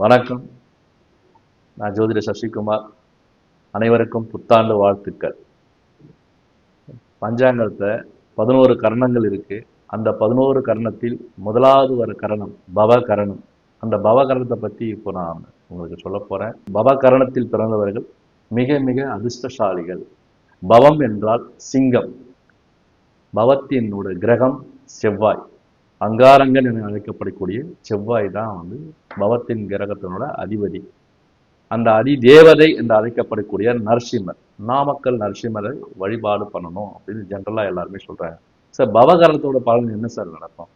வணக்கம். நான் ஜோதிட சசிகுமார். அனைவருக்கும் புத்தாண்டு வாழ்த்துக்கள். பஞ்சாங்கத்தை பதினோரு கரணங்கள் இருக்கு. அந்த பதினோரு கரணத்தில் முதலாவது ஒரு கரணம் பவ கரணம். அந்த பவ கரணத்தை பற்றி இப்போ நான் உங்களுக்கு சொல்ல போறேன். பவ கரணத்தில் பிறந்தவர்கள் மிக மிக அதிர்ஷ்டசாலிகள். பவம் என்றால் சிங்கம். பவத்தினோட கிரகம் செவ்வாய். அங்காரங்கன் என அழைக்கப்படக்கூடிய செவ்வாய் தான் வந்து பவத்தின் கிரகத்தினோட அதிபதி. அந்த அதி தேவதை என்று அழைக்கப்படக்கூடிய நரசிம்மர் நாமக்கல் நரசிம்மரை வழிபாடு பண்ணணும் அப்படின்னு ஜென்ரலாக எல்லாருமே சொல்கிறாங்க சார் பவகரத்தோட பலன் என்ன சார் நடக்கும்?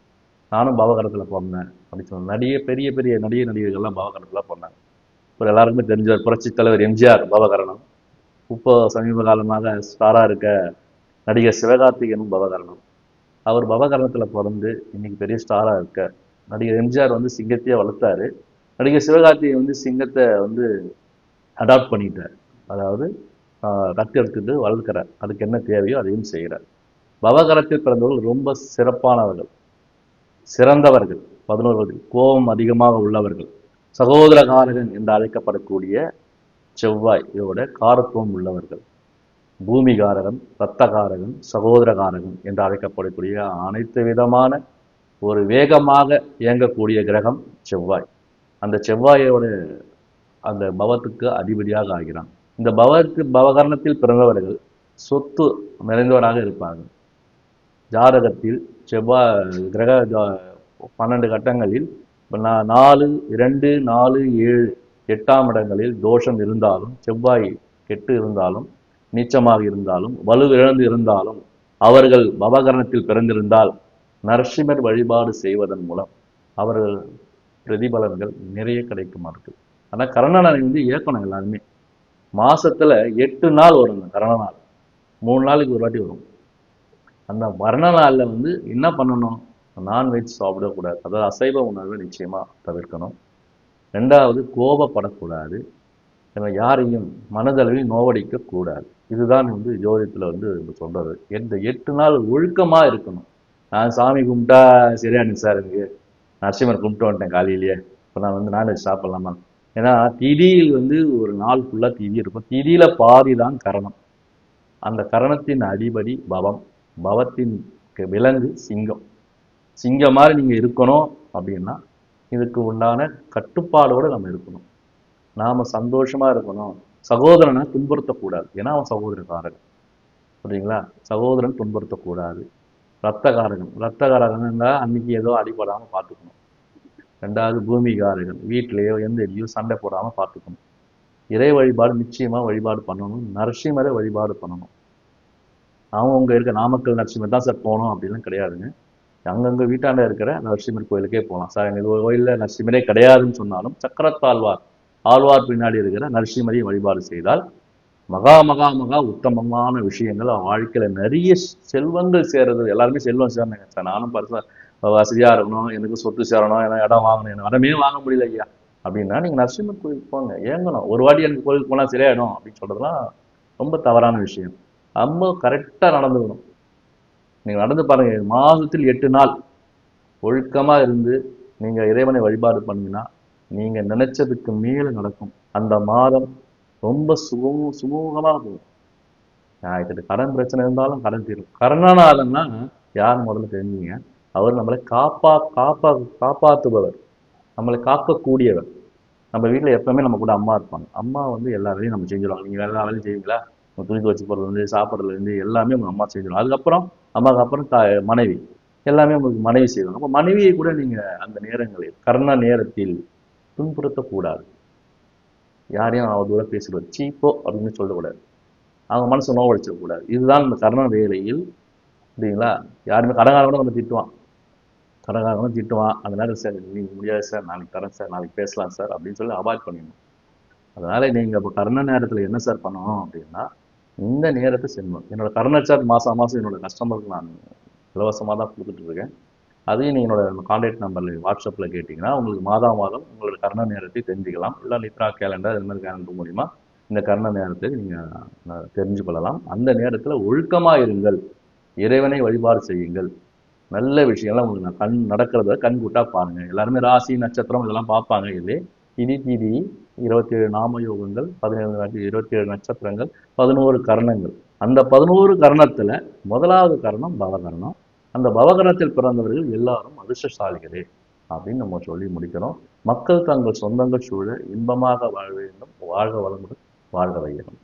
நானும் பவகரத்தில் பிறந்தேன். அப்படின்னு சொன்னேன் நடிகை பெரிய பெரிய நடிகை நடிகர்கள்லாம் பவகரத்தில் பிறந்தாங்க. இப்போ எல்லாருக்குமே தெரிஞ்ச புரட்சி தலைவர் எம்ஜிஆர் பவகரணம். இப்போ சமீப காலமாக ஸ்டாராக இருக்க நடிகர் சிவகார்த்திகனும் பவகரணம். அவர் பவகரணத்தில் பிறந்து இன்னைக்கு பெரிய ஸ்டாராக இருக்க நடிகர் எம்ஜிஆர் வந்து சிங்கத்தையே வளர்த்தாரு. நடிகர் சிவகார்த்திகேயன் வந்து சிங்கத்தை வந்து அடாப்ட் பண்ணிட்டார். அதாவது ஆஹ், தத்தெடுத்துட்டு வளர்க்கிறார். அதுக்கு என்ன தேவையோ அதையும் செய்கிறார். பவகரத்தில் பிறந்தவர்கள் ரொம்ப சிறப்பானவர்கள். சிறந்தவர்கள். பதினோரு கோபம் அதிகமாக உள்ளவர்கள். சகோதரகாரகன் என்று அழைக்கப்படக்கூடிய செவ்வாய். இதோட காரத்துவம் உள்ளவர்கள். பூமிகாரகம் ரத்தகாரகம் சகோதரகாரகம் என்று அழைக்கப்படக்கூடிய அனைத்து விதமான ஒரு வேகமாக இயங்கக்கூடிய கிரகம் செவ்வாய். அந்த செவ்வாயோட அந்த பவத்துக்கு அதிபதியாக ஆகிறான். இந்த பவத்துக்கு பவகரணத்தில் பிறந்தவர்கள் சொத்து நிறைந்தவராக இருப்பார்கள். ஜாதகத்தில் செவ்வாய் கிரக ஜா- பன்னெண்டு கட்டங்களில் நாலு இரண்டு நாலு ஏழு எட்டாம் இடங்களில் தோஷம் இருந்தாலும் செவ்வாய் கெட்டு இருந்தாலும் நீச்சமாக இருந்தாலும் வலுவிழந்து இருந்தாலும் அவர்கள் பவகரணத்தில் பிறந்திருந்தால் நரசிம்மர் வழிபாடு செய்வதன் மூலம் அவர்கள் பிரதிபலன்கள் நிறைய கிடைக்குமா இருக்கு. ஆனா கரணநாளை வந்து இயக்கணும் எல்லாருமே. மாசத்துல எட்டு நாள் வரும் கரண நாள் மூணு நாளைக்கு ஒரு வாட்டி வரும். அந்த மரண நாள்ல வந்து என்ன பண்ணணும்? நான்வெஜ் சாப்பிடக்கூடாது. அதாவது அசைவ உணர்வை நிச்சயமா தவிர்க்கணும். ரெண்டாவது கோபப்படக்கூடாது. நம்ம யாரையும் மனதளவில் நோவடிக்க கூடாது. இதுதான் வந்து ஜோதியத்தில் வந்து சொல்றது. எந்த எட்டு நாள் ஒழுக்கமாக இருக்கணும். நான் சாமி கும்பிட்டா சரியானு சார் எனக்கு. நரசிம்மர் கும்பிட்டு வந்துட்டேன் காலையிலேயே. இப்போ நான் வந்து நான்வெஜ் சாப்பிட்லாமா? ஏன்னா திதியில் வந்து ஒரு நாள் ஃபுல்லாக திதி இருக்கும். திதியில் பாதி தான் கரணம். அந்த கரணத்தின் அடிபடி பவம். பவத்தின் விலங்கு சிங்கம். சிங்கம் மாதிரி நீங்கள் இருக்கணும் அப்படின்னா இதுக்கு உண்டான கட்டுப்பாடோடு நம்ம இருக்கணும். நாம சந்தோஷமா இருக்கணும். சகோதரனை துன்புறுத்தக்கூடாது. ஏன்னா அவன் சகோதரக்காரன். புரியுங்களா சகோதரன் துன்புறுத்தக்கூடாது. ரத்தகாரகன் ரத்தகாரகன் இருந்தால் அன்னைக்கு ஏதோ அடிபடாமல் பார்த்துக்கணும். ரெண்டாவது பூமிகாரகன் வீட்டிலேயோ எந்த எதையோ சண்டை போடாமல் பார்த்துக்கணும். இறை வழிபாடு நிச்சயமா வழிபாடு பண்ணணும். நரசிம்மரை வழிபாடு பண்ணணும். அவங்க இருக்க நாமக்கல் நரசிம்மர் தான் சார் போகணும் அப்படின்லாம் கிடையாதுங்க. அங்கங்க வீட்டாண்ட இருக்கிற நரசிம்மர் கோயிலுக்கே போகலாம். சார் எங்கள் கோயில்ல நரசிம்மரே கிடையாதுன்னு சொன்னாலும் சக்கரத்தாழ்வார் ஆழ்வார் பின்னாடி இருக்கிற நரசிம்மரையும் வழிபாடு செய்தால் மகா மகா மகா உத்தமமான விஷயங்கள் வாழ்க்கையில் வாழ்க்கையில நிறைய செல்வங்கள் சேர்றது. எல்லாருமே செல்வம் சேர்ந்தாங்க. சார் நானும் பரிசா வசதியா இருக்கணும் எனக்கு சொத்து சேரணும் எனக்கு இடம் வாங்கணும் எனக்கு இடமே வாங்க முடியல ஐயா. அப்படின்னா நீங்க நரசிம்மர் கோயிலுக்கு போங்க ஏங்கணும் ஒரு வாட்டி எனக்கு கோயிலுக்கு போனா சரியாயிடும் அப்படின்னு சொல்றதுலாம் ரொம்ப தவறான விஷயம். ரொம்ப கரெக்டா நடந்துக்கணும். நீங்க நடந்து பாருங்க மாதத்தில் எட்டு நாள் ஒழுக்கமா இருந்து நீங்க இறைவனை வழிபாடு பண்ணீங்கன்னா நீங்க நினைச்சதுக்கு மேல நடக்கும். அந்த மாதம் ரொம்ப சுகம் சுமூகமா போகும். ஆயிரத்தெட்டு கடன் பிரச்சனை இருந்தாலும் கடன் தீரும். கருணாநாதன்னா யார் முதல்ல தெரிஞ்சீங்க? அவர் நம்மளை காப்பா காப்பா காப்பாற்றுபவர் நம்மளை காக்கக்கூடியவர். நம்ம வீட்டில் எப்பவுமே நம்ம கூட அம்மா இருப்பாங்க. அம்மா வந்து எல்லா வேலையும் நம்ம செஞ்சுருவாங்க. நீங்கள் எல்லா வேலையும் செய்வீங்களா? உங்க துணி துவச்சி போடுறதுலேருந்து சாப்பிட்றதுலேருந்து எல்லாமே உங்கள் அம்மா செஞ்சிடும் அதுக்கப்புறம் அம்மாவுக்கு அப்புறம் தா மனைவி. எல்லாமே உங்களுக்கு மனைவி செய்வாங்க. அப்போ மனைவியை கூட நீங்கள் அந்த நேரங்களில் கர்ண நேரத்தில் துன்புறுத்தக்கூடாது. யாரையும் அவ தூரம் சீப்போ அப்படின்னு சொல்லக்கூடாது. அவங்க மனசு நோவழிச்சிடக்கூடாது இதுதான் இந்த கர்ண வேலையில் சரிங்களா யாருமே கடங்காரம் கூட நம்ம திட்டுவான். கடங்காரம் கூட திட்டுவான். அந்த நேரம் சார் நீங்கள் முடியாது சார். நாளைக்கு தரேன் சார். நாளைக்கு பேசலாம் சார். அப்படின்னு சொல்லி அவாய்ட் பண்ணிடணும். அதனால் நீங்கள் இப்போ கர்ண நேரத்தில் என்ன சார் பண்ணணும் அப்படின்னா இந்த நேரத்தை செல்லணும் என்னோட கர்ண சார் மாதம் மாதம் என்னோட கஸ்டமருக்கு நான் இலவசமாக தான் கொடுத்துட்டு இருக்கேன். அதையும் நீங்கள் என்னோட கான்டாக்ட் நம்பரில் வாட்ஸ்அப்பில் கேட்டிங்கன்னா உங்களுக்கு மாதா மாதம் உங்களோட கர்ண நேரத்தை தெரிஞ்சுக்கலாம். இல்லை லித்ரா கேலண்டர் இது மாதிரி கேலண்டர் மூலிமா இந்த கர்ண நேரத்தை நீங்கள் தெரிஞ்சு கொள்ளலாம். அந்த நேரத்தில் ஒழுக்கமாக இருங்கள். இறைவனை வழிபாடு செய்யுங்கள். நல்ல விஷயம்லாம் உங்களுக்கு நான் கண் நடக்கிறத கண்கூட்டாக பாருங்கள் எல்லாருமே ராசி நட்சத்திரம் இதெல்லாம் பார்ப்பாங்க. இல்லையே திதி திதி இருபத்தி ஏழு நாம யோகங்கள் பதினேழு இருபத்தி ஏழு நட்சத்திரங்கள் பதினோரு கரணங்கள். அந்த பதினோரு கர்ணத்தில் முதலாவது கரணம் பவகரணம் அந்த பவகரணத்தில் பிறந்தவர்கள் எல்லாரும் அதிர்ஷ்டசாலிகளே அப்படின்னு நம்ம சொல்லி முடிக்கிறோம். மக்கள் தங்கள் சொந்தங்கள் சூழ இன்பமாக வாழ வேண்டும் வாழ்க வளமுடன் வாழ்க வையகம்.